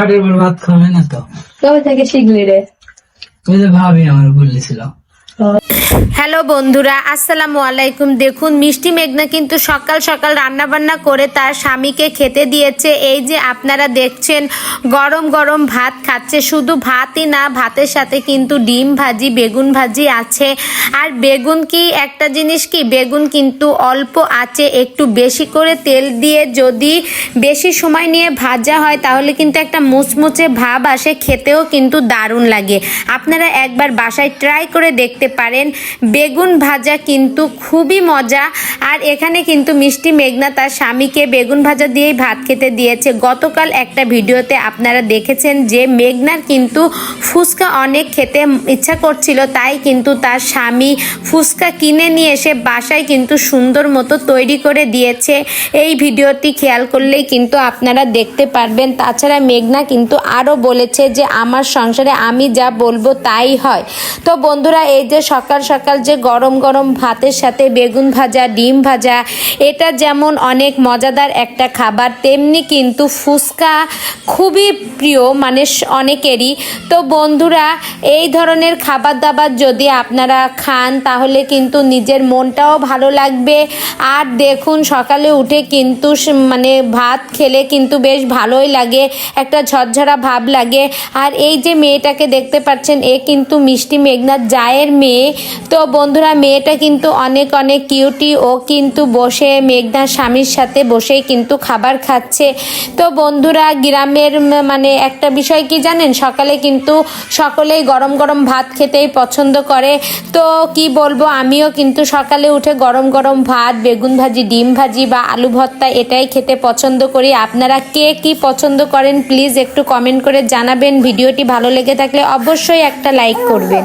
খাটের উপর ভাত খাবে না তো? কবে থেকে শিখলি রে? ওই তো ভাবি আমার বললেছিল। হ্যালো বন্ধুরা, আসসালামু আলাইকুম। দেখুন, মিষ্টি মেঘনা কিন্তু সকাল সকাল রান্না বান্না করে তার স্বামীকে খেতে দিয়েছে। এই যে আপনারা দেখছেন, গরম গরম ভাত খাচ্ছে। শুধু ভাতই না, ভাতের সাথে কিন্তু ডিম ভাজি, বেগুন ভাজি আছে। আর বেগুন কি, একটা জিনিস কি, বেগুন কিন্তু অল্প আছে। একটু বেশি করে তেল দিয়ে যদি বেশি সময় নিয়ে ভাজা হয়, তাহলে কিন্তু একটা মুচমুচে ভাব আসে। খেতেও কিন্তু দারুণ লাগে। আপনারা একবার বাসায় ট্রাই করে দেখতে পারেন। বেগুন ভাজা কিন্তু খুবই মজা। আর এখানে কিন্তু মিষ্টি মেঘনা তার স্বামীকে বেগুন ভাজা দিয়েই ভাত খেতে দিয়েছে। গতকাল একটা ভিডিওতে আপনারা দেখেছেন যে মেঘনার কিন্তু ফুচকা অনেক খেতে ইচ্ছা করছিল, তাই কিন্তু তার স্বামী ফুচকা কিনে নিয়ে এসে বাসায় কিন্তু সুন্দর মতো তৈরি করে দিয়েছে। এই ভিডিওটি খেয়াল করলেই কিন্তু আপনারা দেখতে পারবেন। তাছাড়া মেঘনা কিন্তু আরও বলেছে যে, আমার সংসারে আমি যা বলব তাই হয়। তো বন্ধুরা, এই যে সকাল সকাল যে গরম গরম ভাতের সাথে বেগুন ভাজা, ডিম ভাজা, এটা যেমন অনেক মজাদার একটা খাবার, তেমনি কিন্তু ফুচকা খুবই প্রিয় মানে অনেকেরই। তো বন্ধুরা, এই ধরনের খাবার দাবার যদি আপনারা খান, তাহলে কিন্তু নিজের মনটাও ভালো লাগবে। আর দেখুন, সকালে উঠে কিন্তু মানে ভাত খেলে কিন্তু বেশ ভালোই লাগে, একটা ঝরঝরা ভাব লাগে। আর এই যে মেয়েটাকে দেখতে পাচ্ছেন, এ কিন্তু মিষ্টি মেঘনাথ জায়ের মেয়ে। তো বন্ধুরা, মেয়েটা কিন্তু অনেক অনেক কিউটি। ও কিন্তু বসে, মেঘনার স্বামীর সাথে বসেই কিন্তু খাবার খাচ্ছে। তো বন্ধুরা, গ্রামের মানে একটা বিষয় কি জানেন? সকালে কিন্তু সকলেই গরম গরম ভাত খেতেই পছন্দ করে। তো কি বলব, আমিও কিন্তু সকালে উঠে গরম গরম ভাত, বেগুন ভাজি, ডিম ভাজি বা আলু ভর্তা এটাই খেতে পছন্দ করি। আপনারা কে কি পছন্দ করেন, প্লিজ একটু কমেন্ট করে জানাবেন। ভিডিওটি ভালো লেগে থাকলে অবশ্যই একটা লাইক করবেন।